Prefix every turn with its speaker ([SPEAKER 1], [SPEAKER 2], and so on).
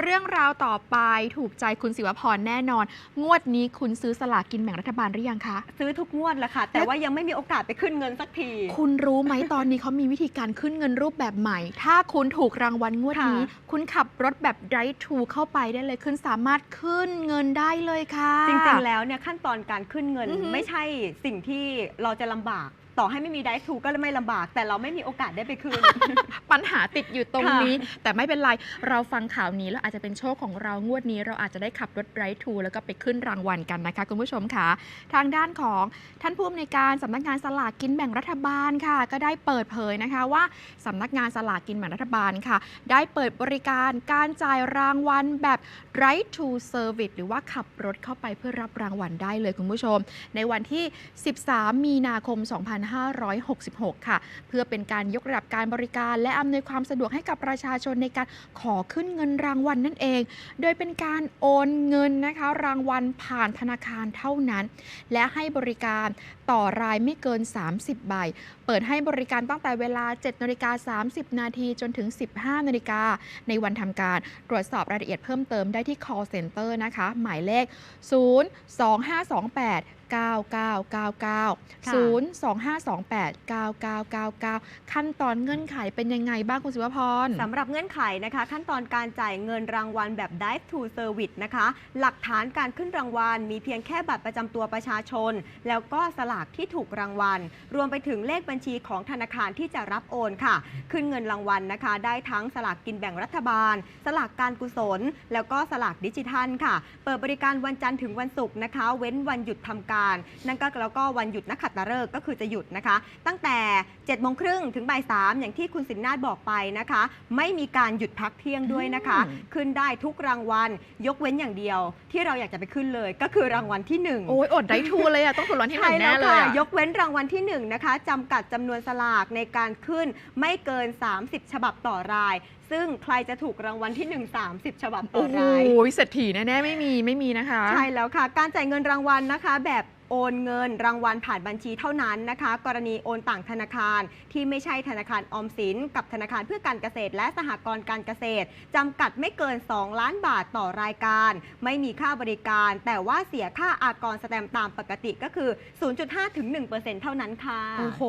[SPEAKER 1] เรื่องราวต่อไปถูกใจคุณศิวพรแน่นอน งวดนี้คุณซื้อสลากกินแบ่งรัฐบาลหรือยังคะ
[SPEAKER 2] ซื้อทุกงวดแล้วค่ะ แต่ว่ายังไม่มีโอกาสไปขึ้นเงินสักที
[SPEAKER 1] คุณรู้ไหมตอนนี้เขามีวิธีการขึ้นเงินรูปแบบใหม่ ถ้าคุณถูกรางวัลงวดนี้
[SPEAKER 2] ค่ะ
[SPEAKER 1] คุณขับรถแบบ drive to เข้าไปได้เลยคุณสามารถขึ้นเงินได้เลยค่ะ
[SPEAKER 2] จริงๆแล้วเนี่ยขั้นตอนการขึ้นเงิน
[SPEAKER 1] อือหือ
[SPEAKER 2] ไม่ใช่สิ่งที่เราจะลำบาก ต่อให้ไม่มีได้ทูก็ไม่ลำบาก แต่เราไม่มีโอกาสได้ไปขึ้น
[SPEAKER 1] ปัญหาติดอยู่ตรง
[SPEAKER 2] ค่ะ
[SPEAKER 1] นี้ แต่ไม่เป็นไร เราฟังข่าวนี้แล้วอาจจะเป็นโชคของเรางวดนี้ เราอาจจะได้ขับรถไรทูแล้วก็ไปขึ้นรางวัลกันนะคะคุณผู้ชมค่ะ ทางด้านของท่านผู้อำนวยการสำนักงานสลากกินแบ่งรัฐบาลค่ะ ก็ได้เปิดเผยนะคะว่าสำนักงานสลากกินแบ่งรัฐบาลค่ะ ได้เปิดบริการการจ่ายรางวัลแบบ right to service หรือว่าขับรถเข้าไปเพื่อรับรางวัลได้เลยคุณผู้ชม ในวันที่ 13 มีนาคม2566 ค่ะ เพื่อเป็นการยกระดับการบริการและอำนวยความสะดวกให้กับประชาชนในการขอขึ้นเงินรางวัลนั่นเอง โดยเป็นการโอนเงินนะคะรางวัลผ่านธนาคารเท่านั้น และให้บริการต่อรายไม่เกิน 30 ใบ เปิดให้บริการตั้งแต่เวลา 7นาฬิกา30 นาทีจนถึง 15นาฬิกาในวันทำการ ตรวจสอบรายละเอียดเพิ่มเติมได้ที่ call center นะคะ หมายเลข 0 2 5 2 8 9999 0 2 5 2 8 9999 ขั้นตอนเงื่อนไขเป็นยังไงบ้างคุณศิวพร
[SPEAKER 2] สำหรับเงื่อนไขนะคะ ขั้นตอนการจ่ายเงินรางวัลแบบ Dive to Service นะคะ หลักฐานการขึ้นรางวัลมีเพียงแค่บัตรประจำตัวประชาชน แล้วก็สลากที่ถูกรางวัล รวมไปถึงเลขบัญชีของธนาคารที่จะรับโอนค่ะ ขึ้นเงินรางวัลนะคะ ได้ทั้งสลากกินแบ่งรัฐบาล สลากการกุศล แล้วก็สลากดิจิทัลค่ะ เปิดบริการวันจันทร์ถึงวันศุกร์นะคะ เว้นวันหยุดทำการนั่นก็แล้วก็วันหยุดนักขัตฤกษ์ก็คือจะหยุดนะคะ ตั้งแต่7โมงครึ่งถึงบ่าย3อย่างที่คุณสินนาฏบอกไปนะคะ ไม่มีการหยุดพักเที่ยงด้วยนะคะ
[SPEAKER 1] อืม
[SPEAKER 2] ขึ้นได้ทุกรางวัลยกเว้นอย่างเดียว ที่เราอยากจะไปขึ้นเลย ก็คือรางวัลที่หนึ่ง
[SPEAKER 1] โอ้ยอดได้ทูเลยอะต้องถูกรางวัลที่ห
[SPEAKER 2] ใช่
[SPEAKER 1] นึ่ง
[SPEAKER 2] แล้
[SPEAKER 1] แน่
[SPEAKER 2] ว
[SPEAKER 1] เลย
[SPEAKER 2] ค่ะ
[SPEAKER 1] อะ
[SPEAKER 2] ยกเว้นรางวัลที่ 1 นะคะจำกัดจำนวนสลากในการขึ้นไม่เกิน 30 ฉบับต่อราย ซึ่งใครจะถูกรางวัลที่ 1 30 ฉบับต่
[SPEAKER 1] โอ้
[SPEAKER 2] อ
[SPEAKER 1] โห
[SPEAKER 2] ราย
[SPEAKER 1] เศรษฐีแน่ๆไม่มีไม่มีนะคะ
[SPEAKER 2] ใช่แล้วค่ะ การจ่ายเงินรางวัลนะคะ แบบโอนเงินรางวัลผ่านบัญชีเท่านั้นนะคะ กรณีโอนต่างธนาคารที่ไม่ใช่ธนาคารออมสิน กับธนาคารเพื่อการเกษตร และสหกรณ์การเกษตรจำกัดไม่เกิน 2 ล้านบาทต่อรายการ ไม่มีค่าบริการ แต่ว่าเสียค่าอากรสแตมป์ตามปกติก็คือ 0.5ถึง1%เท่านั้นค่ะ
[SPEAKER 1] โอ้โห